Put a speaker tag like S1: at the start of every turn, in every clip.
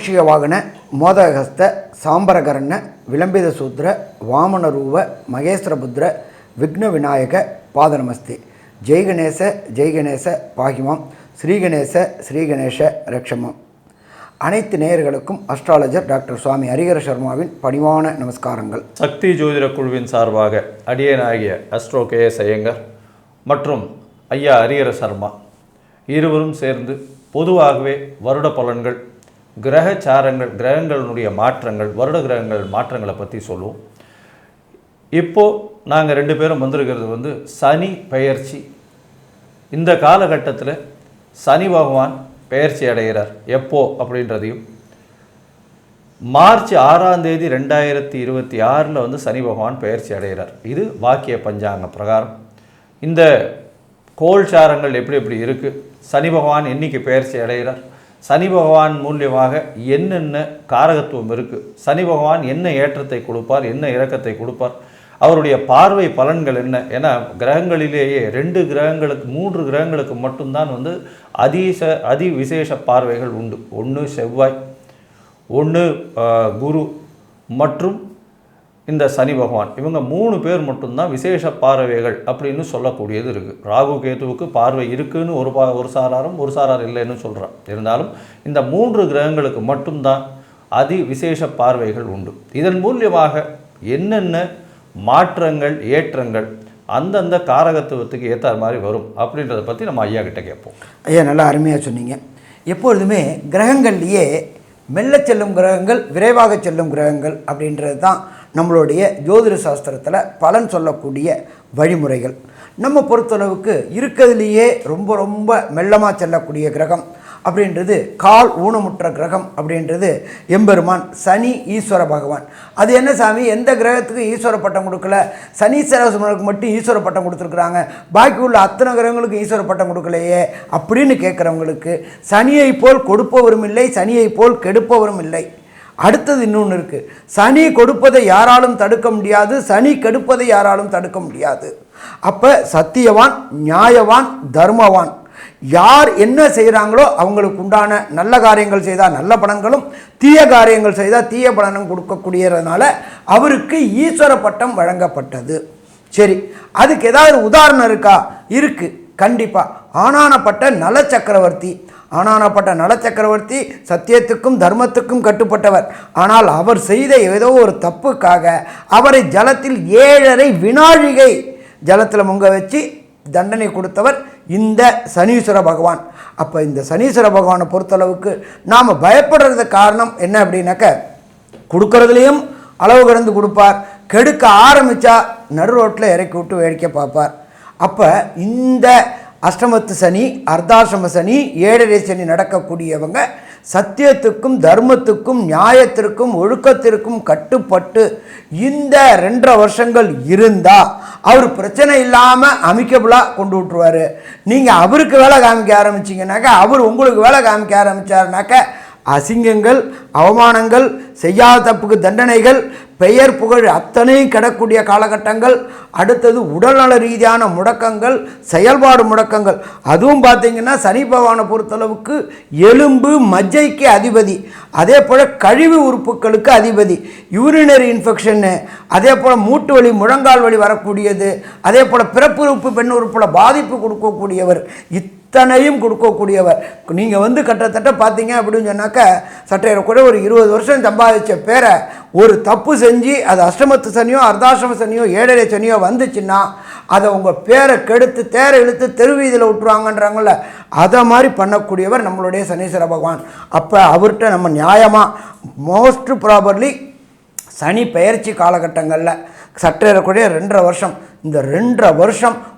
S1: மூஷிக வாகன மோதகஸ்த சாம்பரகரண விளம்பித சூத்திர வாமனரூப மகேஸ்வரபுத்திர விக்ன விநாயக பாதநமஸ்தே ஜெய்கணேச ஜெய்கணேச பாகிமாம். ஸ்ரீகணேச ஸ்ரீகணேச ரக்ஷமம். அனைத்து நேயர்களுக்கும் அஸ்ட்ராலஜர் டாக்டர் சுவாமி ஹரிகர சர்மாவின் பணிவான நமஸ்காரங்கள்.
S2: சக்தி ஜோதிட குழுவின் சார்பாக அடியனாகிய அஸ்ட்ரோ கே எஸ் ஐயங்கர் மற்றும் ஐயா ஹரிஹர சர்மா இருவரும் சேர்ந்து பொதுவாகவே வருட பலன்கள் கிரக சாரங்கள் கிரகங்களினுடைய மாற்றங்கள் வருட கிரகங்கள் மாற்றங்களை பற்றி சொல்லுவோம். இப்போது நாங்கள் ரெண்டு பேரும் வந்திருக்கிறது வந்து சனி பெயர்ச்சி. இந்த காலகட்டத்தில் சனி பகவான் பெயர்ச்சி அடைகிறார். எப்போ அப்படின்றதையும். மார்ச் ஆறாம் தேதி ரெண்டாயிரத்தி இருபத்தி ஆறில் வந்து சனி பகவான் பெயர்ச்சி அடைகிறார். இது வாக்கிய பஞ்சாங்க பிரகாரம். இந்த கோல்சாரங்கள் எப்படி எப்படி இருக்குது சனி பகவான் என்றைக்கு பெயர்ச்சி அடைகிறார்? சனி பகவான் மூலியமாக என்னென்ன காரகத்துவம் இருக்குது சனி பகவான் என்ன ஏற்றத்தை கொடுப்பார்? என்ன இறக்கத்தை கொடுப்பார்? அவருடைய பார்வை பலன்கள் என்ன? ஏன்னா கிரகங்களிலேயே ரெண்டு கிரகங்களுக்கு மூன்று கிரகங்களுக்கு மட்டும்தான் வந்து அதிச அதி விசேஷ பார்வைகள் உண்டு. ஒன்று செவ்வாய் ஒன்று குரு மற்றும் இந்த சனி பகவான். இவங்க மூணு பேர் மட்டும்தான் விசேஷ பார்வைகள் அப்படின்னு சொல்லக்கூடியது இருக்குது ராகு கேதுவுக்கு பார்வை இருக்குன்னு ஒரு பா ஒரு சாராரும் ஒரு சாரார் இல்லைன்னு சொல்கிறான் இருந்தாலும் இந்த மூன்று கிரகங்களுக்கு மட்டும்தான் அதி விசேஷ பார்வைகள் உண்டு. இதன் மூலியமாக என்னென்ன மாற்றங்கள் ஏற்றங்கள் அந்தந்த காரகத்துவத்துக்கு ஏற்ற மாதிரி வரும் அப்படின்றத பற்றி நம்ம ஐயா கிட்ட கேட்போம்.
S1: ஐயா நல்லா அருமையாக சொன்னீங்க. எப்பொழுதுமே கிரகங்கள்லேயே மெல்ல செல்லும் கிரகங்கள் விரைவாக செல்லும் கிரகங்கள் அப்படின்றது தான் நம்மளுடைய ஜோதிட சாஸ்திரத்தில் பலன் சொல்லக்கூடிய வழிமுறைகள். நம்ம பொறுத்தளவுக்கு இருக்கிறதுலேயே ரொம்ப ரொம்ப மெல்லமாக செல்லக்கூடிய கிரகம் அப்படின்றது கால் ஊனமுற்ற கிரகம் அப்படின்றது எம்பெருமான் சனி ஈஸ்வர பகவான். அது என்ன சாமி? எந்த கிரகத்துக்கு ஈஸ்வர பட்டம் கொடுக்கல? சனீஸ்வரசுமனுக்கு மட்டும் ஈஸ்வர பட்டம் கொடுத்துருக்குறாங்க. பாக்கி உள்ள அத்தனை கிரகங்களுக்கு ஈஸ்வர பட்டம் கொடுக்கலையே அப்படின்னு கேட்குறவங்களுக்கு சனியை போல் கொடுப்பவரும் இல்லை சனியை போல் கெடுப்பவரும் இல்லை. அடுத்தது இன்னொன்று இருக்குது சனி கொடுப்பதை யாராலும் தடுக்க முடியாது சனி கெடுப்பதை யாராலும் தடுக்க முடியாது. அப்போ சத்தியவான் நியாயவான் தர்மவான். யார் என்ன செய்கிறாங்களோ அவங்களுக்கு உண்டான நல்ல காரியங்கள் செய்தால் நல்ல பலன்களும் தீய காரியங்கள் செய்தால் தீய பலனும் கொடுக்கக்கூடியதுனால அவருக்கு ஈஸ்வர பட்டம் வழங்கப்பட்டது. சரி அதுக்கு ஏதாவது உதாரணம் இருக்கா? இருக்குது கண்டிப்பாக ஆனானப்பட்ட நல சக்கரவர்த்தி ஆனானப்பட்ட நல சக்கரவர்த்தி சத்தியத்துக்கும் தர்மத்துக்கும் கட்டுப்பட்டவர். ஆனால் அவர் செய்த ஏதோ ஒரு தப்புக்காக அவரை ஜலத்தில் ஏழரை வினாழிகை ஜலத்தில் முங்க வச்சு தண்டனை கொடுத்தவர் இந்த சனீஸ்வர பகவான். அப்போ இந்த சனீஸ்வர பகவானை பொறுத்தளவுக்கு நாம் பயப்படுறது காரணம் என்ன அப்படின்னாக்க கொடுக்கறதுலேயும் அளவு கடந்து கொடுப்பார். கெடுக்க ஆரம்பித்தா நடு ரோட்டில் இறக்கி விட்டு வேடிக்கை பார்ப்பார். அப்போ இந்த அஷ்டமத்து சனி அர்த்தாசிரம சனி ஏழரை சனி நடக்கக்கூடியவங்க சத்தியத்துக்கும் தர்மத்துக்கும் நியாயத்திற்கும் ஒழுக்கத்திற்கும் கட்டுப்பட்டு இந்த ரெண்டரை வருஷங்கள் இருந்தால் அவர் பிரச்சனை இல்லாமல் அமிக்கபுளாக கொண்டு விட்ருவார் நீங்கள் அவருக்கு வேலை காமிக்க ஆரம்பிச்சிங்கனாக்கா அவர் உங்களுக்கு வேலை காமிக்க ஆரம்பித்தாருனாக்கா அசிங்கங்கள் அவமானங்கள் செய்யாத தப்புக்கு தண்டனைகள் பெயர் புகழ் அத்தனையும் கிடக்கூடிய காலகட்டங்கள் அடுத்தது உடல்நல ரீதியான முடக்கங்கள் செயல்பாடு முடக்கங்கள். அதுவும் பார்த்திங்கன்னா சனி பகவானை பொறுத்தளவுக்கு எலும்பு மஜ்ஜைக்கு அதிபதி. அதே போல் கழிவு உறுப்புகளுக்கு அதிபதி. யூரினரி இன்ஃபெக்ஷன்னு அதே போல் மூட்டு வலி முழங்கால் வலி வரக்கூடியது. அதே போல் பிறப்பு உறுப்பு பெண் உறுப்பில் பாதிப்பு கொடுக்கக்கூடியவர். இத் இத்தனையும் கொடுக்கக்கூடியவர். நீங்கள் வந்து கிட்டத்தட்ட பார்த்தீங்க அப்படின்னு சொன்னாக்க சட்டையரை கூட ஒரு இருபது வருஷம் சம்பாதிச்ச பேரை ஒரு தப்பு செஞ்சு அது அஷ்டமத்து சனியோ அர்த்தாசிரம சனியோ ஏழரை சனியோ வந்துச்சுன்னா அதை உங்கள் பேரை கெடுத்து தேரை இழுத்து தெருவீதியில் விட்டுருவாங்கன்றாங்கள அதை மாதிரி பண்ணக்கூடியவர் நம்மளுடைய சனீஸ்வர பகவான். அப்போ அவர்கிட்ட நம்ம நியாயமாக மோஸ்ட் ப்ராபர்லி சனி பெயர்ச்சி காலகட்டங்களில் சற்றேறக்கூடிய ரெண்டரை வருஷம். இந்த ரெண்டரை வருஷம்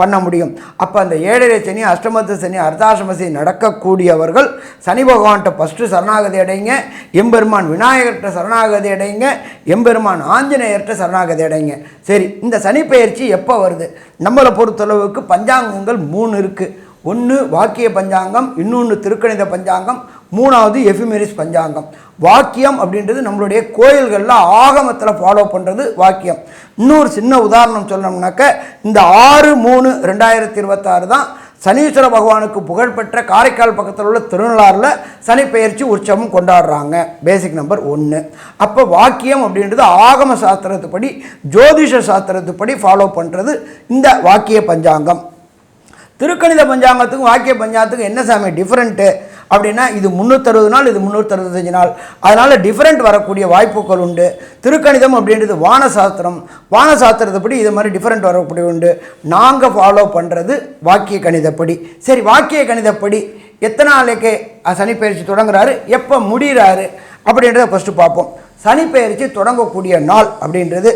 S1: பண்ண முடியும். அப்போ அந்த ஏழரை சனி அஷ்டமத்து சனி அர்த்தாசிரம சனி நடக்கக்கூடியவர்கள் சனி பகவான்கிட்ட ஃபஸ்ட்டு சரணாகதி அடைங்க. எம்பெருமான் விநாயகர்கிட்ட சரணாகதி அடைங்க. எம்பெருமான் ஆஞ்சநேயர்கிட்ட சரணாகதி அடைங்க. சரி இந்த சனி பயிற்சி எப்போ வருது? நம்மளை பொறுத்தளவுக்கு பஞ்சாங்கங்கள் மூணு இருக்குது ஒன்று வாக்கிய பஞ்சாங்கம் இன்னொன்று திருக்கணித பஞ்சாங்கம் மூணாவது எஃபிமெரிஸ் பஞ்சாங்கம். வாக்கியம் அப்படின்றது நம்மளுடைய கோயில்களில் ஆகமத்தில் ஃபாலோ பண்ணுறது வாக்கியம். இன்னொரு சின்ன உதாரணம் சொல்லணும்னாக்க இந்த ஆறு மூணு ரெண்டாயிரத்தி இருபத்தாறு தான் சனீஸ்வர பகவானுக்கு புகழ்பெற்ற காரைக்கால் பக்கத்தில் உள்ள திருநள்ளாறில் சனி பெயர்ச்சி உற்சவம் கொண்டாடுறாங்க. பேசிக் நம்பர் ஒன்று அப்போ வாக்கியம் அப்படின்றது ஆகம சாஸ்திரத்துப்படி ஜோதிஷ சாஸ்திரத்துப்படி ஃபாலோ பண்ணுறது இந்த வாக்கிய பஞ்சாங்கம். திருக்கணித பஞ்சாங்கத்துக்கும் வாக்கிய பஞ்சாங்கத்துக்கும் என்ன சாமி டிஃப்ரெண்ட்டு அப்படின்னா இது முந்நூற்றறுபது நாள் இது முந்நூற்றறுபத்தஞ்சு நாள். அதனால் டிஃப்ரெண்ட் வரக்கூடிய வாய்ப்புகள் உண்டு. திருக்கணிதம் அப்படின்றது வானசாஸ்திரம். வானசாஸ்திரத்தைப்படி இது மாதிரி டிஃப்ரெண்ட் வரக்கூடிய உண்டு. நாங்கள் ஃபாலோ பண்ணுறது வாக்கிய கணிதப்படி. சரி வாக்கிய கணிதப்படி எத்தனை நாளைக்கு சனிப்பயிற்சி தொடங்குறாரு? எப்போ முடிகிறாரு அப்படின்றத ஃபஸ்ட்டு பார்ப்போம். சனிப்பெயர்ச்சி தொடங்கக்கூடிய நாள் அப்படின்றது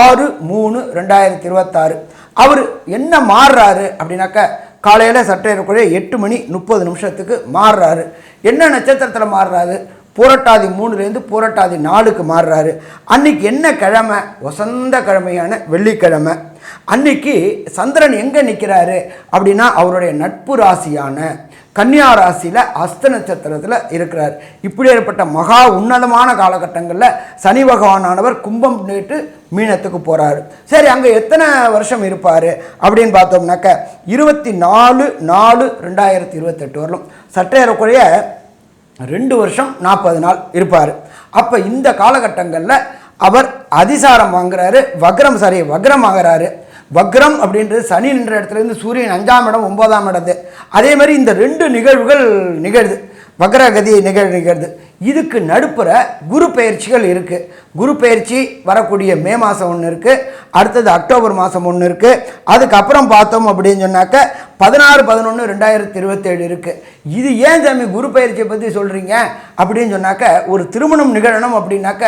S1: ஆறு மூணு ரெண்டாயிரத்தி இருபத்தாறு. அவர் என்ன மாறுறாரு அப்படின்னாக்க காலையில் சட்டையறக்குள்ளே எட்டு மணி முப்பது நிமிஷத்துக்கு மாறுறாரு. என்ன நட்சத்திரத்தில் மாறுறாரு? பூரட்டாதி மூணுலேருந்து பூரட்டாதி நாலுக்கு மாறுறாரு. அன்னைக்கு என்ன கிழமை? வசந்த கிழமையான வெள்ளிக்கிழமை. அன்னைக்கு சந்திரன் எங்கே நிற்கிறாரு அப்படின்னா அவருடைய நட்பு ராசியான கன்னியா ராசியில் அஸ்த நட்சத்திரத்தில் இருக்கிறார். இப்படி ஏற்பட்ட மகா உன்னதமான காலகட்டங்களில் சனி பகவானானவர் கும்பம் நேற்று மீனத்துக்கு போகிறாரு சரி அங்கே எத்தனை வருஷம் இருப்பார் அப்படின்னு பார்த்தோம்னாக்க இருபத்தி நாலு நாலு ரெண்டாயிரத்தி இருபத்தெட்டு வரலும் சற்றேறக்குறைய ரெண்டு வருஷம் நாற்பது நாள் இருப்பார். அப்போ இந்த காலகட்டங்களில் அவர் அதிசாரம் வாங்குறாரு வக்ரம் சாரி வக்ரம் ஆகிறாரு வக்ரம் அப்படின்றது சனி நின்ற இடத்துல இருந்து சூரியன் அஞ்சாம் இடம் ஒன்பதாம் இடத்து. அதே மாதிரி இந்த ரெண்டு நிகழ்வுகள் நிகழுது. வக்ரகதி நிகழ் நிகழ்து. இதுக்கு நடுப்புற குரு பயிற்சிகள் இருக்குது குரு பயிற்சி வரக்கூடிய மே மாதம் ஒன்று இருக்குது அடுத்தது அக்டோபர் மாதம் ஒன்று இருக்குது அதுக்கப்புறம் பார்த்தோம் அப்படின்னு சொன்னாக்க பதினாறு பதினொன்று ரெண்டாயிரத்தி இருபத்தேழு இருக்குது இது ஏன் சாமி குரு பயிற்சியை பற்றி சொல்கிறீங்க அப்படின்னு சொன்னாக்க ஒரு திருமணம் நிகழணும் அப்படின்னாக்க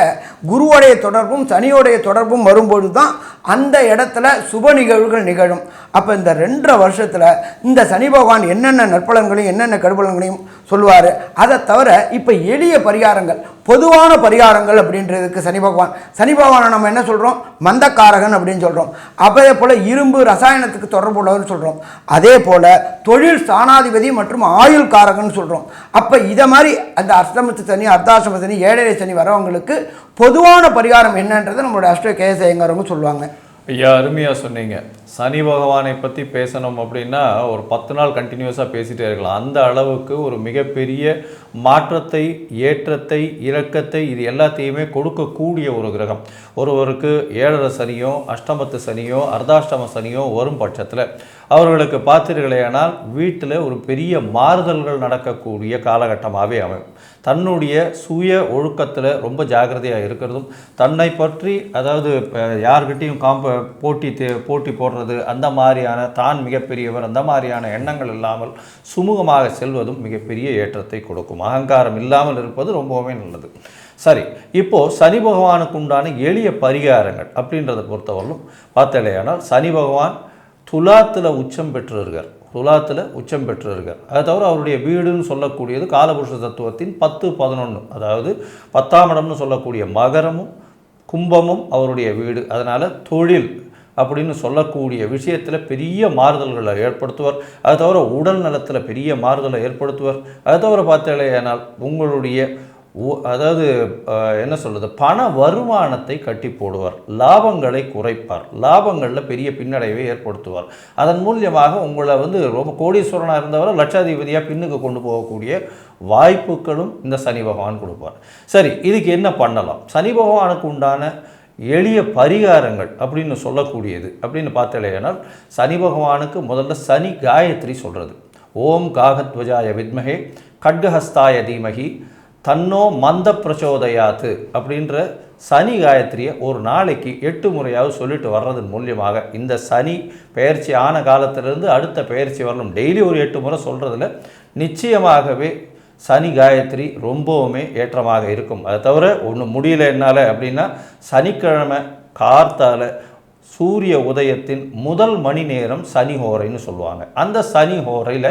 S1: குருவோடைய தொடர்பும் சனியோடைய தொடர்பும் வரும்பொழுது தான் அந்த இடத்துல சுப நிகழ்வுகள் நிகழும். அப்போ இந்த ரெண்டரை வருஷத்தில் இந்த சனி பகவான் என்னென்ன நற்பலன்களையும் என்னென்ன கடுபலன்களையும் சொல்லுவார்? அதை தவிர இப்போ எளிய பரிகாரங்கள் பொதுவான பரிகாரங்கள் அப்படின்றதுக்கு சனி பகவான் சனி பகவானை நம்ம என்ன சொல்கிறோம் மந்தக்காரகன் அப்படின்னு சொல்கிறோம் அதே போல் இரும்பு ரசாயனத்துக்கு தொடர்பு உள்ளவர்னு சொல்கிறோம் அதே போல் தொழில் ஸ்தானாதிபதி மற்றும் ஆயுள் காரகன் சொல்கிறோம் அப்போ இதை மாதிரி அந்த அஷ்டமத்து சனி அர்த்தாசிரம சனி ஏழரை சனி வரவங்களுக்கு பொதுவான பரிகாரம் என்னன்றதை நம்மளோட அஷ்ட கேசயங்கிறவங்க சொல்லுவாங்க.
S2: ஐயா அருமையாக சொன்னீங்க. சனி பகவானை பற்றி பேசணும் அப்படின்னா ஒரு பத்து நாள் கண்டினியூஸாக பேசிகிட்டே இருக்கலாம். அந்த அளவுக்கு ஒரு மிகப்பெரிய மாற்றத்தை ஏற்றத்தை இறக்கத்தை இது எல்லாத்தையுமே கொடுக்கக்கூடிய ஒரு கிரகம். ஒருவருக்கு ஏழரை சனியோ அஷ்டமத்து சனியோ அர்த்தாஷ்டம சனியோ வரும் பட்சத்தில் அவர்களுக்கு பார்த்தீர்களேயானால் வீட்டில் ஒரு பெரிய மாறுதல்கள் நடக்கக்கூடிய காலகட்டமாகவே அமையும். தன்னுடைய சுய ஒழுக்கத்தில் ரொம்ப ஜாக்கிரதையாக இருக்கிறதும் தன்னை பற்றி அதாவது யார்கிட்டையும் காம்ப போட்டி தே- போட்டி போடுறது அந்த மாதிரியான தான் மிகப்பெரியவர் அந்த மாதிரியான எண்ணங்கள் இல்லாமல் சுமூகமாக செல்வதும் மிகப்பெரிய ஏற்றத்தை கொடுக்கும். அகங்காரம் இல்லாமல் இருப்பது ரொம்பவுமே நல்லது. சரி இப்போது சனி பகவானுக்கு உண்டான எளிய பரிகாரங்கள் அப்படின்றத பொறுத்தவரையிலும் பார்த்தலையானால் சனி பகவான் துலாத்தில் உச்சம் பெற்றிருக்கார் துலாத்தில் உச்சம் பெற்றிருக்கார் அதை தவிர அவருடைய வீடுன்னு சொல்லக்கூடியது காலபுருஷ தத்துவத்தின் பத்து பதினொன்று அதாவது பத்தாம் இடம்னு சொல்லக்கூடிய மகரமும் கும்பமும் அவருடைய வீடு. அதனால் தொழில் அப்படின்னு சொல்லக்கூடிய விஷயத்தில் பெரிய மாறுதல்களை ஏற்படுத்துவார். அது தவிர உடல் நலத்தில் பெரிய மாறுதலை ஏற்படுத்துவார். அது தவிர பார்த்தீங்களேனால் உங்களுடைய அதாவது என்ன சொல்கிறது பண வருமானத்தை கட்டி போடுவார். லாபங்களை குறைப்பார். லாபங்களில் பெரிய பின்னடைவை ஏற்படுத்துவார். அதன் மூலியமாக உங்களை வந்து ரொம்ப கோடீஸ்வரனாக இருந்தவரை லட்சாதிபதியாக பின்னுக்கு கொண்டு போகக்கூடிய வாய்ப்புகளும் இந்த சனி பகவான் கொடுப்பார். சரி இதுக்கு என்ன பண்ணலாம்? சனி பகவானுக்கு உண்டான எளிய பரிகாரங்கள் அப்படின்னு சொல்லக்கூடியது. அப்படின்னு பார்த்தலையானால் சனி பகவானுக்கு முதல்ல சனி காயத்ரி சொல்கிறது ஓம் காகத்வஜாய வித்மகே கட்கஹஸ்தாய தீமகி தன்னோ மந்த பிரச்சோதயாத்து அப்படின்ற சனி காயத்ரியை ஒரு நாளைக்கு எட்டு முறையாவது சொல்லிட்டு வர்றதன் மூலியமாக இந்த சனி பயிற்சி ஆன காலத்திலிருந்து அடுத்த பயிற்சி வரணும். டெய்லி ஒரு எட்டு முறை சொல்கிறதுல நிச்சயமாகவே சனி காயத்ரி ரொம்பவுமே ஏற்றமாக இருக்கும். அதை தவிர ஒன்று முடியல என்னால் அப்படின்னா சனிக்கிழமை கார்த்தால் சூரிய உதயத்தின் முதல் மணி நேரம் சனி ஹோரைன்னு சொல்லுவாங்க. அந்த சனி ஹோரையில்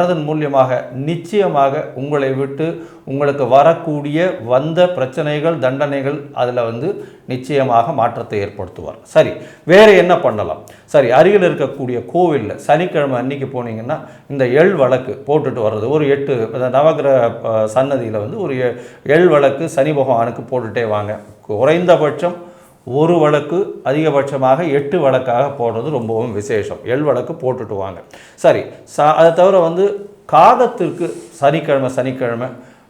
S2: பண்ணுறதன் மூலியமாக நிச்சயமாக உங்களை விட்டு உங்களுக்கு வரக்கூடிய வந்த பிரச்சனைகள் தண்டனைகள் அதில் வந்து நிச்சயமாக மாற்றத்தை ஏற்படுத்துவார். சரி வேறு என்ன பண்ணலாம்? சரி அருகில் இருக்கக்கூடிய கோவிலில் சனிக்கிழமை அன்னைக்கு போனீங்கன்னா இந்த எள் வழக்கு போட்டுட்டு வர்றது. ஒரு எட்டு நவகிரக சன்னதியில் வந்து ஒரு எ- எள் வழக்கு சனி பகவானுக்கு போட்டுட்டே வாங்க. குறைந்தபட்சம் ஒரு வழக்கு அதிகபட்சமாக எட்டு வழக்காக போடுறது ரொம்பவும் விசேஷம். எள் வழக்கு போட்டுட்டு வாங்க. சரி சா அதை தவிர வந்து காகத்திற்கு சனிக்கிழமை சனிக்கிழமை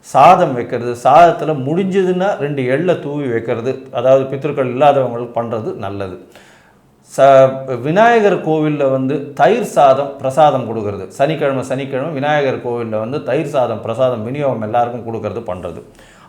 S2: சாதம் வைக்கிறது சாதத்தில் முடிஞ்சதுன்னா ரெண்டு எள்ளை தூவி வைக்கிறது அதாவது பித்திருக்கள் இல்லாதவங்களுக்கு பண்ணுறது நல்லது. ச விநாயகர் கோவிலில் வந்து தயிர் சாதம் பிரசாதம் கொடுக்கறது. சனிக்கிழமை சனிக்கிழமை விநாயகர் கோவிலில் வந்து தயிர் சாதம் பிரசாதம் விநியோகம் எல்லாருக்கும் கொடுக்கறது பண்ணுறது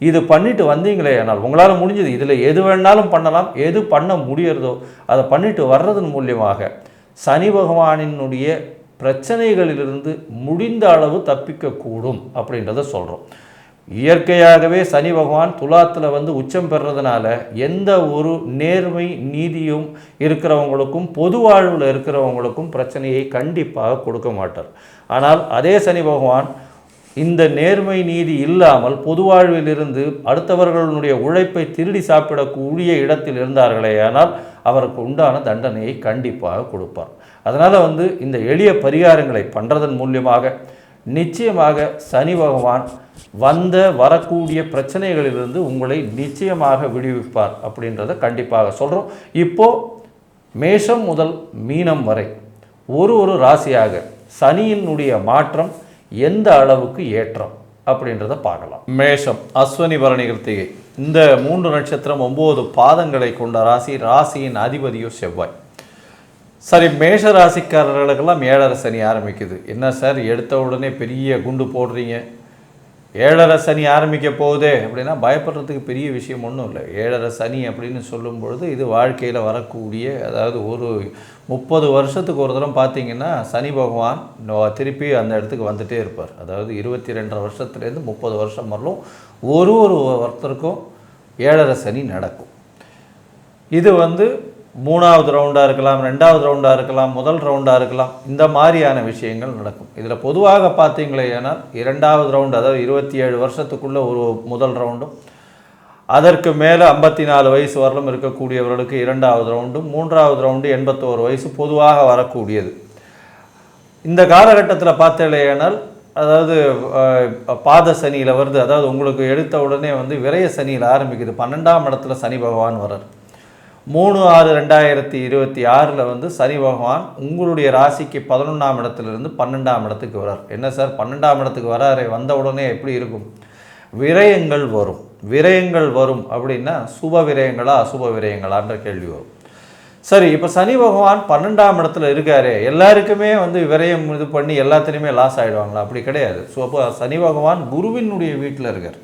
S2: இது பண்ணிட்டு வந்தீங்களே ஆனால் உங்களால் முடிஞ்சது. இதில் எது வேணாலும் பண்ணலாம். எது பண்ண முடியறதோ அதை பண்ணிட்டு வர்றதன் மூலியமாக சனி பகவானினுடைய பிரச்சனைகளிலிருந்து முடிந்த அளவு தப்பிக்கக்கூடும் அப்படின்றத சொல்கிறோம் இயற்கையாகவே சனி பகவான் துலாத்தில் வந்து உச்சம் பெறதுனால எந்த ஒரு நேர்மை நீதியும் இருக்கிறவங்களுக்கும் பொது வாழ்வில் இருக்கிறவங்களுக்கும் பிரச்சனையை கண்டிப்பாக கொடுக்க மாட்டார். ஆனால் அதே சனி பகவான் இந்த நேர்மை நீதி இல்லாமல் பொதுவாழ்வில் இருந்து அடுத்தவர்களுடைய உழைப்பை திருடி சாப்பிடக்கூடிய இடத்தில் இருந்தார்களே ஆனால் அவருக்கு உண்டான தண்டனையை கண்டிப்பாக கொடுப்பார். அதனால் வந்து இந்த எளிய பரிகாரங்களை பண்ணுறதன் மூலியமாக நிச்சயமாக சனி பகவான் வந்த வரக்கூடிய பிரச்சனைகளிலிருந்து உங்களை நிச்சயமாக விடுவிப்பார் அப்படின்றத கண்டிப்பாக சொல்கிறோம் இப்போது மேஷம் முதல் மீனம் வரை ஒரு ஒரு ராசியாக சனியினுடைய மாற்றம் எந்த அளவுக்கு ஏற்றம் அப்படின்றத பார்க்கலாம். மேஷம் அஸ்வனி பரணி கிருத்திகை இந்த மூன்று நட்சத்திரம் ஒம்பது பாதங்களை கொண்ட ராசி ராசியின் அதிபதியோ செவ்வாய். சரி மேஷ ராசிக்காரர்களுக்கெல்லாம் ஏழரை சனி ஆரம்பிக்குது. என்ன சார் எடுத்த உடனே பெரிய குண்டு போடுறீங்க? ஏழரை சனி ஆரம்பிக்க போகுதே அப்படின்னா பயப்படுறதுக்கு பெரிய விஷயம் ஒன்றும் இல்லை. ஏழரை சனி அப்படின்னு சொல்லும் பொழுது இது வாழ்க்கையில் வரக்கூடிய அதாவது ஒரு முப்பது வருஷத்துக்கு ஒரு தரம் பார்த்தீங்கன்னா சனி பகவான் திருப்பி அந்த இடத்துக்கு வந்துகிட்டே இருப்பார். அதாவது இருபத்தி ரெண்டரை வருஷத்துலேருந்து முப்பது வருஷம் வரலும் ஒரு ஒரு ஒருத்தருக்கும் ஏழரை சனி நடக்கும். இது வந்து மூணாவது ரவுண்டாக இருக்கலாம் ரெண்டாவது ரவுண்டாக இருக்கலாம் முதல் ரவுண்டாக இருக்கலாம். இந்த மாதிரியான விஷயங்கள் நடக்கும். இதில் பொதுவாக பார்த்தீங்களே ஏனால் இரண்டாவது ரவுண்டு அதாவது இருபத்தி ஏழு வருஷத்துக்குள்ளே ஒரு முதல் ரவுண்டும் அதற்கு மேலே ஐம்பத்தி நாலு வயசு வரலும் இருக்கக்கூடியவர்களுக்கு இரண்டாவது ரவுண்டும் மூன்றாவது ரவுண்டு எண்பத்தோரு வயசு பொதுவாக வரக்கூடியது. இந்த காலகட்டத்தில் பார்த்தேனால் அதாவது பாத சனியில் வருது. அதாவது உங்களுக்கு எடுத்த உடனே வந்து விரய சனியில் ஆரம்பிக்குது. பன்னெண்டாம் இடத்துல சனி பகவான் வர்றார். மூணு ஆறு ரெண்டாயிரத்தி இருபத்தி ஆறில் வந்து சனி பகவான் உங்களுடைய ராசிக்கு பதினொன்றாம் இடத்துலேருந்து பன்னெண்டாம் இடத்துக்கு வரார். என்ன சார்? பன்னெண்டாம் இடத்துக்கு வராரே வந்த உடனே எப்படி இருக்கும்? விரயங்கள் வரும். விரயங்கள் வரும் அப்படின்னா சுப விரயங்களா அசுப விரயங்களான்ற கேள்வி வரும். சரி இப்போ சனி பகவான் பன்னெண்டாம் இடத்துல இருக்காரே எல்லாருக்குமே வந்து விரயம் இது பண்ணி எல்லாத்துலேயுமே லாஸ் ஆகிடுவாங்களா அப்படி கிடையாது. ஸோ அப்போ சனி பகவான் குருவினுடைய வீட்டில் இருக்கார்.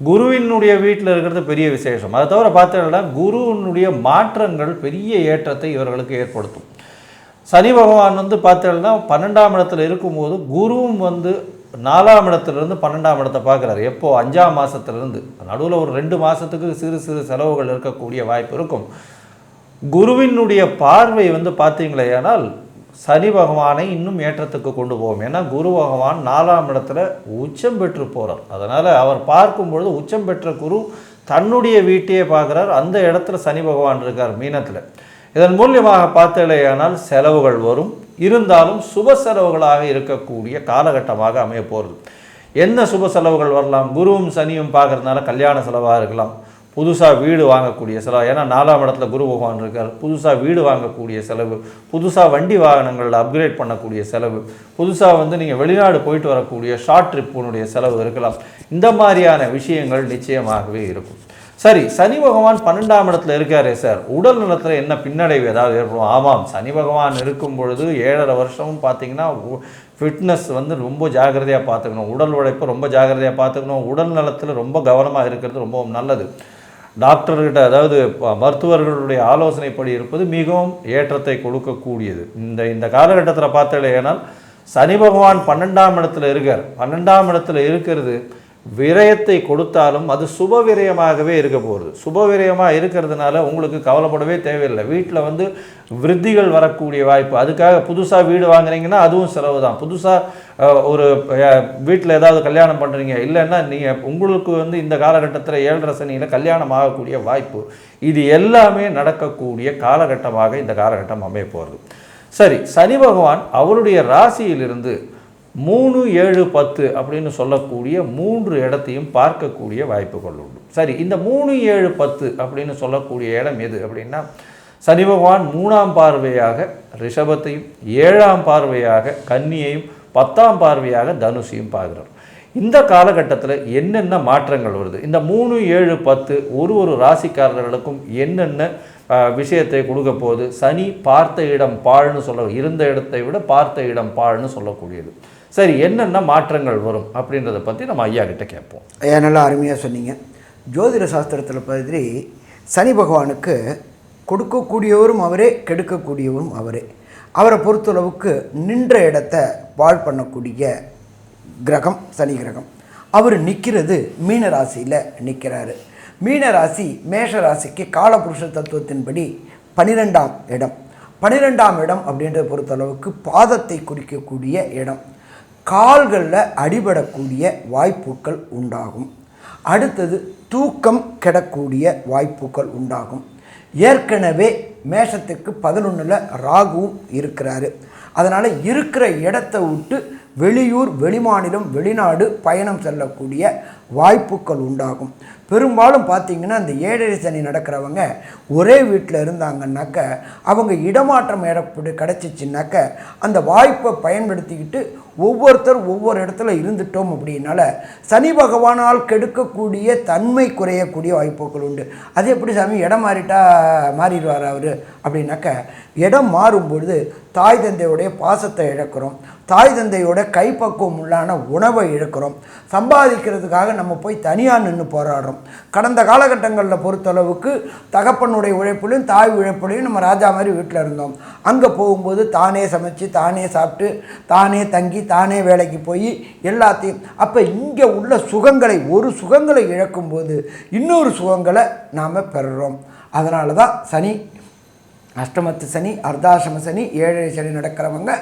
S2: குருவினுடைய வீட்டில் இருக்கிறது பெரிய விசேஷம். அதை தவிர பார்த்தீங்கன்னா குருவினுடைய மாற்றங்கள் பெரிய ஏற்றத்தை இவர்களுக்கு ஏற்படுத்தும். சனி பகவான் வந்து பார்த்தீங்கன்னா பன்னெண்டாம் இடத்துல இருக்கும்போது குருவும் வந்து நாலாம் இடத்துலேருந்து பன்னெண்டாம் இடத்தை பார்க்குறாரு. எப்போது அஞ்சாம் மாதத்துலேருந்து நடுவில் ஒரு ரெண்டு மாதத்துக்கு சிறு சிறு செலவுகள் இருக்கக்கூடிய வாய்ப்பு இருக்கும். குருவினுடைய பார்வை வந்து பார்த்தீங்களேயானால் சனி பகவானை இன்னும் ஏற்றத்துக்கு கொண்டு போவோம். ஏன்னா குரு பகவான் நாலாம் இடத்துல உச்சம் பெற்று போகிறார் அதனால் அவர் பார்க்கும் பொழுது உச்சம் பெற்ற குரு தன்னுடைய வீட்டையே பார்க்குறார். அந்த இடத்துல சனி பகவான் இருக்கார் மீனத்தில். இதன் மூலியமாக பார்த்தலையானால் செலவுகள் வரும். இருந்தாலும் சுப செலவுகளாக இருக்கக்கூடிய காலகட்டமாக அமைய போகிறது என்ன சுப செலவுகள் வரலாம்? குருவும் சனியும் பார்க்கறதுனால கல்யாண செலவாக இருக்கலாம். புதுசாக வீடு வாங்கக்கூடிய செலவு. ஏன்னா நாலாம் இடத்துல குரு பகவான் இருக்கார். புதுசாக வீடு வாங்கக்கூடிய செலவு. புதுசாக வண்டி வாகனங்களில் அப்கிரேட் பண்ணக்கூடிய செலவு. புதுசாக வந்து நீங்கள் வெளிநாடு போயிட்டு வரக்கூடிய ஷார்ட் ட்ரிப்புனுடைய செலவு இருக்கலாம். இந்த மாதிரியான விஷயங்கள் நிச்சயமாகவே இருக்கும். சரி சனி பகவான் பன்னெண்டாம் இடத்துல இருக்காரே சார். உடல் நலத்தில் என்ன பின்னடைவு ஏதாவது ஏற்படும்? ஆமாம் சனி பகவான் இருக்கும் பொழுது ஏழரை வருஷமும் பார்த்தீங்கன்னா ஃபிட்னஸ் வந்து ரொம்ப ஜாக்கிரதையாக பார்த்துக்கணும். உடல் உழைப்பு ரொம்ப ஜாக்கிரதையாக பார்த்துக்கணும். உடல் நலத்தில் ரொம்ப கவனமாக இருக்கிறது ரொம்ப நல்லது. டாக்டர்கிட்ட அதாவது மருத்துவர்களுடைய ஆலோசனைப்படி இருப்பது மிகவும் ஏற்றத்தை கொடுக்கக்கூடியது. இந்த இந்த காலகட்டத்தில் பார்த்தேனால் சனி பகவான் பன்னெண்டாம் இடத்துல இருக்கார். பன்னெண்டாம் இடத்துல இருக்கிறது விரயத்தை கொடுத்தாலும் அது சுப விரயமாகவே இருக்க போகுது. சுப விரயமாக இருக்கிறதுனால உங்களுக்கு கவலைப்படவே தேவையில்லை. வீட்டில் வந்து விருத்திகள் வரக்கூடிய வாய்ப்பு. அதுக்காக புதுசாக வீடு வாங்குறீங்கன்னா அதுவும் செலவு தான். புதுசாக ஒரு வீட்டில் ஏதாவது கல்யாணம் பண்ணுறீங்க இல்லைன்னா நீங்கள் உங்களுக்கு வந்து இந்த காலகட்டத்தில் ஏழரை சனியில் கல்யாணம் ஆகக்கூடிய வாய்ப்பு. இது எல்லாமே நடக்கக்கூடிய காலகட்டமாக இந்த காலகட்டம் அமைய போகிறது சரி சனி பகவான் அவருடைய ராசியிலிருந்து மூணு ஏழு பத்து அப்படின்னு சொல்லக்கூடிய மூன்று இடத்தையும் பார்க்கக்கூடிய வாய்ப்புகள் உண்டு. சரி இந்த மூணு ஏழு பத்து அப்படின்னு சொல்லக்கூடிய இடம் எது அப்படின்னா சனி பகவான் மூணாம் பார்வையாக ரிஷபத்தையும் ஏழாம் பார்வையாக கன்னியையும் பத்தாம் பார்வையாக தனுஷையும் பார்க்குறார். இந்த காலகட்டத்தில் என்னென்ன மாற்றங்கள் வருது? இந்த மூணு ஏழு பத்து ஒரு ஒரு ராசிக்காரர்களுக்கும் என்னென்ன விஷயத்தை கொடுக்க போகுது? சனி பார்த்த இடம் பாழ்னு சொல்ல இருந்த இடத்தை விட பார்த்த இடம் பாழ்னு சொல்லக்கூடியது. சரி என்னென்ன மாற்றங்கள் வரும் அப்படின்றத பற்றி நம்ம ஐயா கிட்ட கேட்போம்.
S1: ஐயா நல்லா அருமையாக சொன்னீங்க. ஜோதிட சாஸ்திரத்தில் பற்றி சனி பகவானுக்கு கொடுக்கக்கூடியவரும் அவரே கெடுக்கக்கூடியவரும் அவரே. அவரை பொறுத்தளவுக்கு நின்ற இடத்த வாழ் பண்ணக்கூடிய கிரகம் சனி கிரகம். அவர் நிற்கிறது மீன ராசியில் நிற்கிறாரு மீன ராசி மேஷ ராசிக்கு காலபுருஷ தத்துவத்தின்படி பனிரெண்டாம் இடம். பன்னிரெண்டாம் இடம் அப்படின்றத பொறுத்தளவுக்கு பாதத்தை குறிக்கக்கூடிய இடம். கால்களில் அடிபடக்கூடிய வாய்ப்புகள் உண்டாகும். அடுத்தது தூக்கம் கெடக்கூடிய வாய்ப்புகள் உண்டாகும். ஏற்கனவே மேஷத்துக்கு பதினொன்றில் ராகுவும் இருக்கிறாரு. அதனால் இருக்கிற இடத்த விட்டு வெளியூர் வெளிமாநிலம் வெளிநாடு பயணம் செல்லக்கூடிய வாய்ப்புகள் உண்டாகும். பெரும்பாலும் பார்த்தீங்கன்னா இந்த ஏழரை சனி நடக்கிறவங்க ஒரே வீட்டில் இருந்தாங்கன்னாக்க அவங்க இடமாற்றம் ஏற்பட்டு கிடச்சிச்சின்னாக்க அந்த வாய்ப்பை பயன்படுத்திக்கிட்டு ஒவ்வொருத்தர் ஒவ்வொரு இடத்துல இருந்துட்டோம் அப்படின்னால சனி பகவானால் கெடுக்கக்கூடிய தன்மை குறையக்கூடிய வாய்ப்புகள் உண்டு. அது எப்படி சாமி? இடம் மாறிட்டா மாறிடுவார் அவர்? அப்படின்னாக்க இடம் மாறும் பொழுது தாய் தந்தையுடைய பாசத்தை இழக்கிறோம். தாய் தந்தையோட கைப்பக்குவம் உள்ளான உணவை இழக்கிறோம். சம்பாதிக்கிறதுக்காக நம்ம போய் தனியாக நின்று போராடுறோம். கடந்த காலகட்டங்களில் பொறுத்தளவுக்கு தகப்பனுடைய உழைப்புலையும் தாய் உழைப்புலையும் நம்ம ராஜா மாதிரி வீட்டில் இருந்தோம். அங்கே போகும்போது தானே சமைச்சு தானே சாப்பிட்டு தானே தங்கி தானே வேலைக்கு போய் எல்லாத்தையும் அப்போ இங்கே உள்ள சுகங்களை ஒரு சுகங்களை இழக்கும்போது இன்னொரு சுகங்களை நாம் பெறுறோம். அதனால தான் சனி அஷ்டமத்து சனி அர்த்தாசிரம சனி ஏழரை சனி நடக்கிறவங்க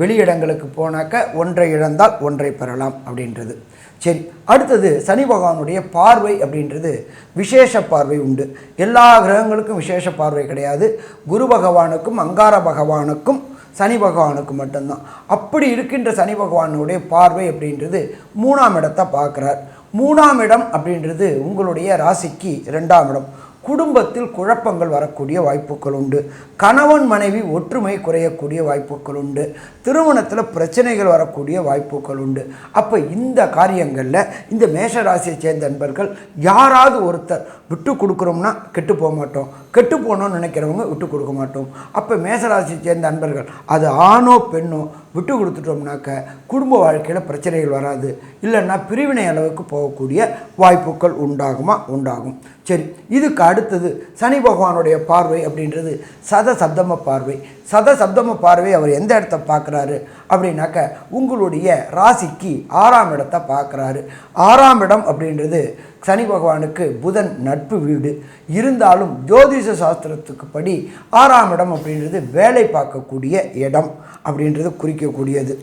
S1: வெளியிடங்களுக்கு போனாக்க ஒன்றை இழந்தால் ஒன்றை பெறலாம் அப்படின்றது. சரி அடுத்தது சனி பகவானுடைய பார்வை அப்படின்றது விசேஷ பார்வை உண்டு. எல்லா கிரகங்களுக்கும் விசேஷ பார்வை கிடையாது. குரு பகவானுக்கும் அங்கார பகவானுக்கும் சனி பகவானுக்கு மட்டும்தான். அப்படி இருக்கின்ற சனி பகவானுடைய பார்வை அப்படின்றது மூணாம் இடத்தை பார்க்குறார். மூணாம் இடம் அப்படின்றது உங்களுடைய ராசிக்கு ரெண்டாம் இடம். குடும்பத்தில் குழப்பங்கள் வரக்கூடிய வாய்ப்புகள் உண்டு. கணவன் மனைவி ஒற்றுமை குறையக்கூடிய வாய்ப்புகள் உண்டு. திருமணத்தில் பிரச்சனைகள் வரக்கூடிய வாய்ப்புகள் உண்டு. அப்போ இந்த காரியங்களில் இந்த மேஷராசியை சேர்ந்த நண்பர்கள் யாராவது ஒருத்தர் விட்டு கொடுக்குறோம்னா கெட்டு போக மாட்டோம். கெட்டு போகணும்னு நினைக்கிறவங்க விட்டு கொடுக்க மாட்டோம். அப்போ மேஷராசியை சேர்ந்த நண்பர்கள் அது ஆணோ பெண்ணோ விட்டு கொடுத்துட்டோம்னாக்க குடும்ப வாழ்க்கையில் பிரச்சனைகள் வராது. இல்லைன்னா பிரிவினை அளவுக்கு போகக்கூடிய வாய்ப்புகள் உண்டாகுமா? உண்டாகும். சரி இதுக்கு அடுத்தது சனி பகவானுடைய பார்வை அப்படின்றது சத சப்தம பார்வை. சத சப்தம பார்வை அவர் எந்த இடத்த பார்க்குறாரு அப்படின்னாக்க உங்களுடைய ராசிக்கு ஆறாம் இடத்தை பார்க்குறாரு. ஆறாம் இடம் அப்படின்றது சனி பகவானுக்கு புதன் நட்பு வீடு. இருந்தாலும் ஜோதிஷ சாஸ்திரத்துக்கு படி ஆறாம் இடம் அப்படின்றது வேலை பார்க்கக்கூடிய இடம் அப்படின்றது குறிக்கக்கூடியது.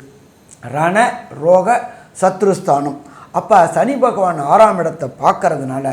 S1: ரண ரோக சத்ருஸ்தானம். அப்போ சனி பகவான் ஆறாம் இடத்தை பார்க்கறதுனால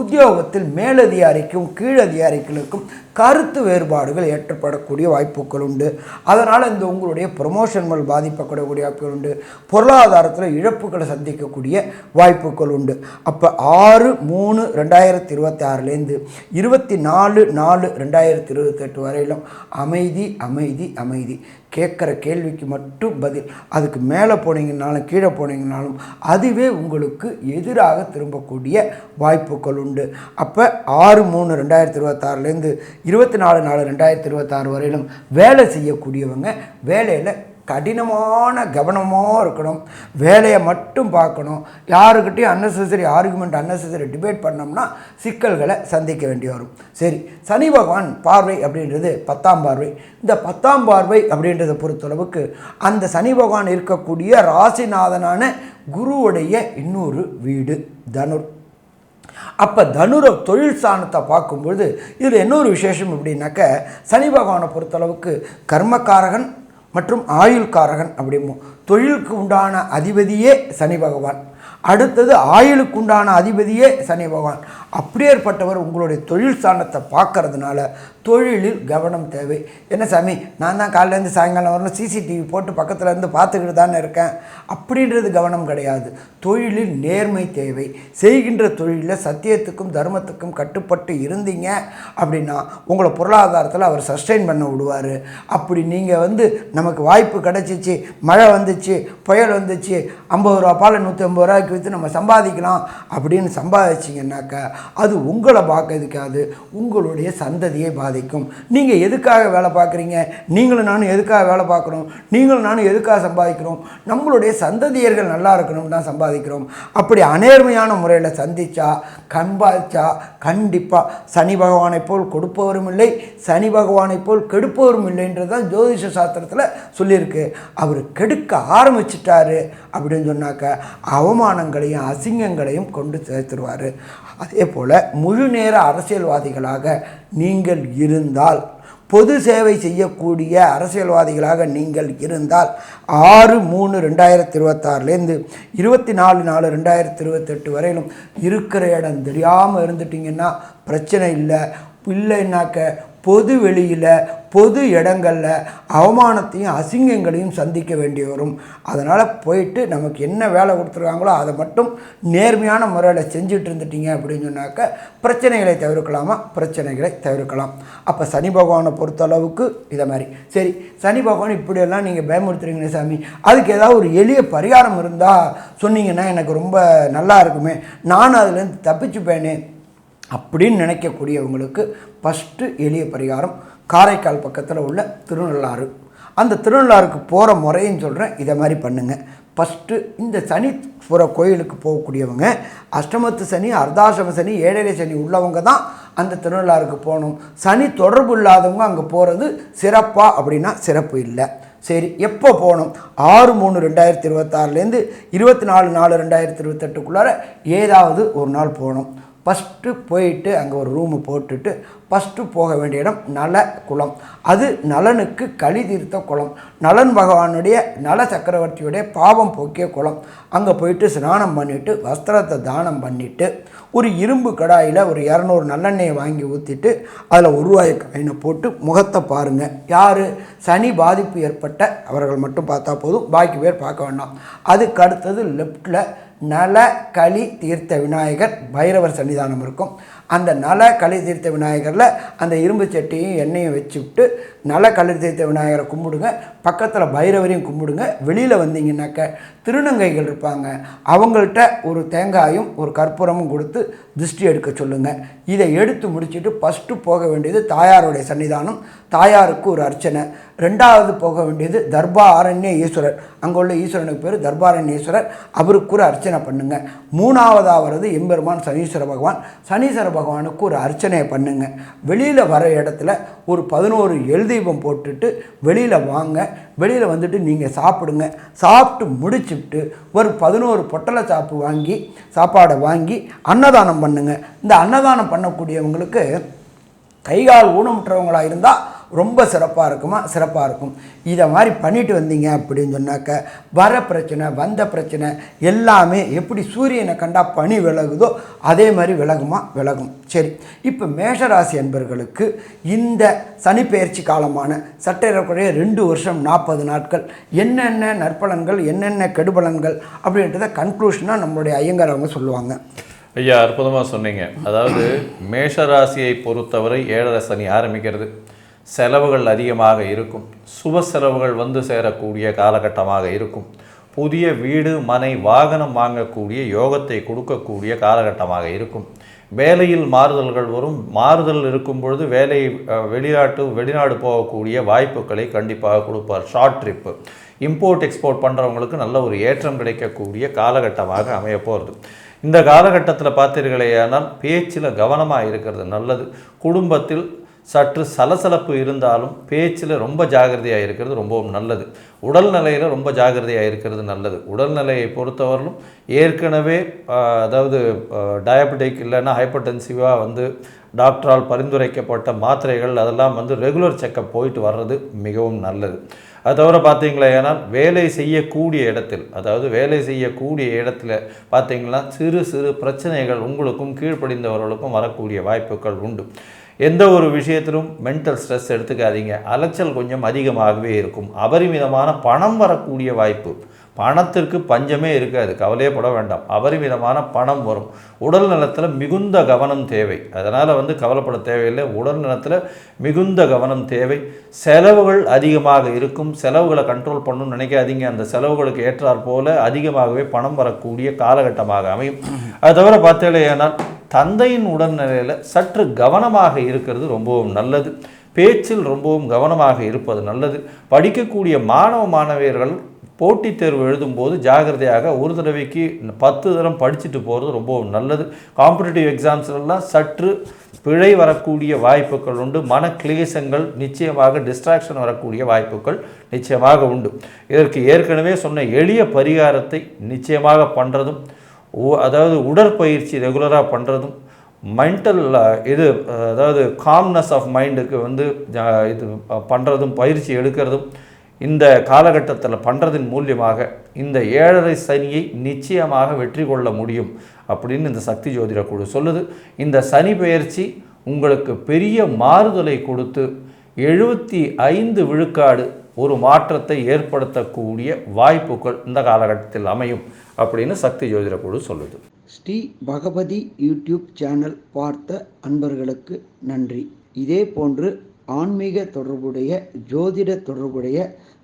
S1: உத்தியோகத்தில் மேலதிகாரிக்கும் கீழதிகாரிகளுக்கும் கருத்து வேறுபாடுகள் ஏற்படக்கூடிய வாய்ப்புகள் உண்டு. அதனால் இந்த உங்களுடைய ப்ரொமோஷன்கள் பாதிப்பக்கூடிய வாய்ப்புகள் உண்டு. பொருளாதாரத்தில் இழப்புகளை சந்திக்கக்கூடிய வாய்ப்புகள் உண்டு. அப்போ ஆறு மூணு ரெண்டாயிரத்தி இருபத்தி ஆறுலேருந்து இருபத்தி நாலு நாலு ரெண்டாயிரத்தி இருபத்தெட்டு வரையிலும் அமைதி அமைதி அமைதி. கேட்குற கேள்விக்கு மட்டும் பதில். அதுக்கு மேலே போனீங்கன்னாலும் கீழே போனீங்கனாலும் அதுவே உங்களுக்கு எதிராக திரும்பக்கூடிய வாய்ப்புகள் உண்டு. அப்போ ஆறு மூணு ரெண்டாயிரத்தி இருபத்தாறுலேருந்து இருபத்தி நாலு நாலு ரெண்டாயிரத்தி இருபத்தாறு வரையிலும் வேலை செய்யக்கூடியவங்க வேலையில் கடினமான கவனமாக இருக்கணும். வேலையை மட்டும் பார்க்கணும். யாருக்கிட்டையும் அன்னெசரி ஆர்குமெண்ட் அன்னெசரி டிபேட் பண்ணோம்னா சிக்கல்களை சந்திக்க வேண்டி வரும். சரி சனி பகவான் பார்வை அப்படின்றது பத்தாம் பார்வை. இந்த பத்தாம் பார்வை அப்படின்றத பொறுத்தளவுக்கு அந்த சனி பகவான் இருக்கக்கூடிய ராசிநாதனான குருவுடைய இன்னொரு வீடு தனுர். அப்போ தனுர தொழில் ஸ்தானத்தை பார்க்கும்பொழுது இதில் இன்னொரு விசேஷம் எப்படின்னாக்க சனி பகவானை பொறுத்தளவுக்கு கர்மக்காரகன் மற்றும் ஆயுள்காரகன் அப்படிமோ தொழிலுக்கு உண்டான அதிபதியே சனி பகவான். அடுத்தது ஆயுளுக்கு உண்டான அதிபதியே சனி பகவான். அப்படியேற்பட்டவர் உங்களுடைய தொழில் ஸ்தானத்தை பார்க்கறதுனால தொழிலில் கவனம் தேவை. என்ன சாமி நான் தான் காலையிலேருந்து சாயங்காலம் வரணும் சிசிடிவி போட்டு பக்கத்தில் இருந்து பார்த்துக்கிட்டு தானே இருக்கேன். அப்படின்றது கவனம் கிடையாது. தொழிலில் நேர்மை தேவை. செய்கின்ற தொழிலில் சத்தியத்துக்கும் தர்மத்துக்கும் கட்டுப்பட்டு இருந்தீங்க அப்படின்னா உங்களை பொருளாதாரத்தில் அவர் சஸ்டெயின் பண்ண விடுவார். அப்படி நீங்கள் வந்து நமக்கு வாய்ப்பு கிடச்சிச்சு மழை வந்துச்சு புயல் வந்துச்சு ஐம்பது ரூபா பால் நூற்றி ஐம்பது ரூபாய்க்கு விற்று நம்ம சம்பாதிக்கலாம் அப்படின்னு சம்பாதிச்சிங்கன்னாக்கா அது உங்களை பார்க்கறதுக்காது உங்களுடைய சந்ததியை பாதிக்கும். நீங்கள் எதுக்காக வேலை பார்க்குறீங்க? நீங்களும் நானும் எதுக்காக வேலை பார்க்குறோம் நீங்களும் நானும் எதுக்காக சம்பாதிக்கிறோம்? நம்மளுடைய சந்ததியர்கள் நல்லா இருக்கணும் தான் சம்பாதிக்கிறோம். அப்படி அநேர்மையான முறையில் சந்திச்சா கண்பாதிச்சா கண்டிப்பாக சனி பகவானை போல் கொடுப்பவரும் இல்லை சனி பகவானை போல் கெடுப்பவரும் இல்லைன்றது தான் ஜோதிஷ சாஸ்திரத்தில் சொல்லியிருக்கு. அவர் கெடுக்க ஆரம்பிச்சிட்டாரு அப்படின்னு சொன்னாக்க அவமானங்களையும் அசிங்கங்களையும் கொண்டு சேர்த்துருவார். அதே போல் முழு நேர அரசியல்வாதிகளாக நீங்கள் இருந்தால் பொது சேவை செய்யக்கூடிய அரசியல்வாதிகளாக நீங்கள் இருந்தால் ஆறு மூணு ரெண்டாயிரத்தி இருபத்தாறுலேருந்து இருபத்தி நாலு நாலு ரெண்டாயிரத்தி இருபத்தெட்டு வரையிலும் இருக்கிற இடம் தெரியாமல் இருந்துட்டிங்கன்னா பிரச்சனை இல்லை. இல்லைன்னாக்க பொது வெளியில் பொது இடங்களில் அவமானத்தையும் அசிங்கங்களையும் சந்திக்க வேண்டி வரும். அதனால் போயிட்டு நமக்கு என்ன வேலை கொடுத்துருக்காங்களோ அதை மட்டும் நேர்மையான முறையில் செஞ்சுட்டு இருந்துட்டீங்க அப்படின்னு சொன்னாக்க பிரச்சனைகளை தவிர்க்கலாமா? பிரச்சனைகளை தவிர்க்கலாம். அப்போ சனி பகவானை பொறுத்தளவுக்கு இதை மாதிரி. சரி சனி பகவான் இப்படியெல்லாம் நீங்கள் பயமுறுத்துறீங்களே சாமி. அதுக்கு ஏதாவது ஒரு எளிய பரிகாரம் இருந்தால் சொன்னீங்கன்னா எனக்கு ரொம்ப நல்லா இருக்குமே. நானும் அதுலேருந்து தப்பிச்சுப்பேனே. அப்படின்னு நினைக்கக்கூடியவங்களுக்கு ஃபஸ்ட்டு எளிய பரிகாரம் காரைக்கால் பக்கத்தில் உள்ள திருநள்ளாறு. அந்த திருநள்ளாறுக்கு போகிற முறையும் சொல்கிறேன் இதை மாதிரி பண்ணுங்கள் ஃபஸ்ட்டு இந்த சனீஸ்வர கோயிலுக்கு போகக்கூடியவங்க அஷ்டமத்து சனி அர்தாசம சனி ஏழரை சனி உள்ளவங்க தான் அந்த திருநள்ளாறுக்கு போகணும். சனி தொடர்பு இல்லாதவங்க அங்கே போகிறது சிறப்பாக அப்படின்னா சிறப்பு இல்லை. சரி எப்போ போகணும்? ஆறு மூணு ரெண்டாயிரத்தி இருபத்தாறுலேருந்து இருபத்தி நாலு நாலு ரெண்டாயிரத்தி இருபத்தெட்டுக்குள்ளார ஏதாவது ஒரு நாள் போகணும். ஃபஸ்ட்டு போயிட்டு அங்கே ஒரு ரூமு போட்டுட்டு ஃபஸ்ட்டு போக வேண்டிய இடம் நல குளம் அது நலனுக்கு களி தீர்த்த குளம். நலன் பகவானுடைய நல சக்கரவர்த்தியுடைய பாவம் போக்கிய குளம். அங்கே போயிட்டு ஸ்நானம் பண்ணிவிட்டு வஸ்திரத்தை தானம் பண்ணிவிட்டு ஒரு இரும்பு கடாயில் ஒரு இரநூறு நல்லெண்ணெயை வாங்கி ஊற்றிட்டு அதில் உருவாய ரூபாய் காயினை போட்டு முகத்தை பாருங்கள் யார்? சனி பாதிப்பு ஏற்பட்ட அவர்கள் மட்டும் பார்த்தா போதும். பாக்கி பேர் பார்க்க வேண்டாம். அதுக்கு அடுத்தது லெஃப்டில் நல களி தீர்த்த விநாயகர் பைரவர் சன்னிதானம் இருக்கும். அந்த நல களி தீர்த்த விநாயகரில் அந்த இரும்பு சட்டியும் எண்ணெயும் வச்சு விட்டு நல களி தீர்த்த விநாயகரை கும்பிடுங்க. பக்கத்தில் பைரவரையும் கும்பிடுங்க. வெளியில் வந்தீங்கன்னாக்க திருநங்கைகள் இருப்பாங்க. அவங்கள்ட்ட ஒரு தேங்காயும் ஒரு கற்பூரமும் கொடுத்து திருஷ்டி எடுக்க சொல்லுங்கள் இதை எடுத்து முடிச்சுட்டு ஃபஸ்ட்டு போக வேண்டியது தாயாருடைய சன்னிதானம். தாயாருக்கு ஒரு அர்ச்சனை. ரெண்டாவது போக வேண்டியது தர்பாரண்ய ஈஸ்வரர். அங்கே உள்ள ஈஸ்வரனுக்கு பேர் தர்பாரண்யேஸ்வரர் அவருக்கு ஒரு அர்ச்சனை பண்ணுங்கள் மூணாவதாக வர்றது எம்பெருமான் சனீஸ்வர பகவான். சனீஸ்வர பகவானுக்கு ஒரு அர்ச்சனையை பண்ணுங்கள் வெளியில் வர இடத்துல ஒரு பதினோரு எழுதீபம் போட்டுட்டு வெளியில் வாங்க. வெளியில் வந்துட்டு நீங்கள் சாப்பிடுங்க. சாப்பிட்டு முடிச்சுட்டு ஒரு பதினோரு பொட்டலை சாப்பு வாங்கி சாப்பாடை வாங்கி அன்னதானம் பண்ணுங்க. இந்த அன்னதானம் பண்ணக்கூடியவங்களுக்கு கைகால் ஊனமுற்றவங்களா இருந்தால் ரொம்ப சிறப்பாக இருக்குமா? சிறப்பாக இருக்கும். இதை மாதிரி பண்ணிட்டு வந்தீங்க அப்படின்னு சொன்னாக்க வர பிரச்சனை வந்த பிரச்சனை எல்லாமே எப்படி சூரியனை கண்டா பனி விலகுதோ அதே மாதிரி விலகுமா? விலகும். சரி இப்போ மேஷராசி என்பர்களுக்கு இந்த சனிப்பெயர்ச்சி காலமான சட்டையறக்குறைய ரெண்டு வருஷம் நாற்பது நாட்கள் என்னென்ன நற்பலன்கள் என்னென்ன கெடுபலன்கள் அப்படின்றத கன்க்ளூஷனாக நம்மளுடைய ஐயங்கார் அவங்க சொல்லுவாங்க.
S2: ஐயா அற்புதமாக சொன்னீங்க. அதாவது மேஷராசியை பொறுத்தவரை ஏழரை சனி ஆரம்பிக்கிறது. செலவுகள் அதிகமாக இருக்கும். சுப செலவுகள் வந்து சேரக்கூடிய காலகட்டமாக இருக்கும். புதிய வீடு மனை வாகனம் வாங்கக்கூடிய யோகத்தை கொடுக்கக்கூடிய காலகட்டமாக இருக்கும். வேலையில் மாறுதல்கள் வரும். மாறுதல் இருக்கும் பொழுது வேலை வெளிநாட்டு வெளிநாடு போகக்கூடிய வாய்ப்புகளை கண்டிப்பாக கொடுப்பார். ஷார்ட் ட்ரிப்பு இம்போர்ட் எக்ஸ்போர்ட் பண்ணுறவங்களுக்கு நல்ல ஒரு ஏற்றம் கிடைக்கக்கூடிய காலகட்டமாக அமைய போகிறது இந்த காலகட்டத்தில் பார்த்தீர்களேயானால் பேச்சில் கவனமாக இருக்கிறது நல்லது. குடும்பத்தில் சற்று சலசலப்பு இருந்தாலும் பேச்சில் ரொம்ப ஜாகிரதையாக இருக்கிறது ரொம்பவும் நல்லது. உடல்நிலையில் ரொம்ப ஜாகிரதையாக இருக்கிறது நல்லது. உடல்நிலையை பொறுத்தவரையிலும் ஏற்கனவே அதாவது டயபெட்டிக் இல்லைன்னா ஹைப்பர்டென்சிவாக வந்து டாக்டரால் பரிந்துரைக்கப்பட்ட மாத்திரைகள் அதெல்லாம் வந்து ரெகுலர் செக்கப் போயிட்டு வர்றது மிகவும் நல்லது. அது தவிர பார்த்தீங்களா ஏன்னால் வேலை செய்யக்கூடிய இடத்தில் அதாவது வேலை செய்யக்கூடிய இடத்துல பார்த்தீங்கன்னா சிறு சிறு பிரச்சனைகள் உங்களுக்கும் கீழ்ப்படிந்தவர்களுக்கும் வரக்கூடிய வாய்ப்புகள் உண்டு. எந்த ஒரு விஷயத்திலும் மென்டல் ஸ்ட்ரெஸ் எடுத்துக்காதீங்க. அலைச்சல் கொஞ்சம் அதிகமாகவே இருக்கும். அபரிமிதமான பணம் வரக்கூடிய வாய்ப்பு. பணத்திற்கு பஞ்சமே இருக்காது கவலையப்பட வேண்டாம். அபரிமிதமான பணம் வரும். உடல் நலத்தில் மிகுந்த கவனம் தேவை. அதனால் வந்து கவலைப்பட தேவையில்லை. உடல் நலத்தில் மிகுந்த கவனம் தேவை. செலவுகள் அதிகமாக இருக்கும். செலவுகளை கண்ட்ரோல் பண்ணணும்னு நினைக்காதீங்க. அந்த செலவுகளுக்கு ஏற்றாற் போல அதிகமாகவே பணம் வரக்கூடிய காலகட்டமாக அமையும். அது தவிர பார்த்தீங்களேனால் தந்தையின் உடல்நிலையில் சற்று கவனமாக இருக்கிறது ரொம்பவும் நல்லது. பேச்சில் ரொம்பவும் கவனமாக இருப்பது நல்லது. படிக்கக்கூடிய மாணவ மாணவியர்கள் போட்டித் தேர்வு எழுதும்போது ஜாகிரதையாக ஒரு தடவைக்கு பத்து தரம் படிச்சுட்டு போகிறது ரொம்ப நல்லது. காம்படிட்டிவ் எக்ஸாம்ஸ்லாம் சற்று பிழை வரக்கூடிய வாய்ப்புகள் உண்டு. மன கிளேசங்கள் நிச்சயமாக டிஸ்ட்ராக்ஷன் வரக்கூடிய வாய்ப்புகள் நிச்சயமாக உண்டு. இதற்கு ஏற்கனவே சொன்ன எளிய பரிகாரத்தை நிச்சயமாக பண்ணுறதும் அதாவது உடற்பயிற்சி ரெகுலராக பண்ணுறதும் மென்டல் இது அதாவது காம்னஸ் ஆஃப் மைண்டுக்கு வந்து ஜா- இது பண்ணுறதும் பயிற்சி எடுக்கிறதும் இந்த காலகட்டத்தில் பண்ணுறதன் மூலியமாக இந்த ஏழரை சனியை நிச்சயமாக வெற்றி கொள்ள முடியும் அப்படின்னு இந்த சக்தி ஜோதிட குழு சொல்லுது. இந்த சனி பெயர்ச்சி உங்களுக்கு பெரிய மாறுதலை கொடுத்து எழுபத்தி ஐந்து விழுக்காடு ஒரு மாற்றத்தை ஏற்படுத்தக்கூடிய வாய்ப்புகள் இந்த காலகட்டத்தில் அமையும் அப்படின்னு சக்தி ஜோதிட குழு சொல்லுது.
S1: ஸ்ரீ பகவதி யூடியூப் சேனல் பார்த்த அன்பர்களுக்கு நன்றி. இதே போன்று ஆன்மீக தொடர்புடைய ஜோதிட தொடர்புடைய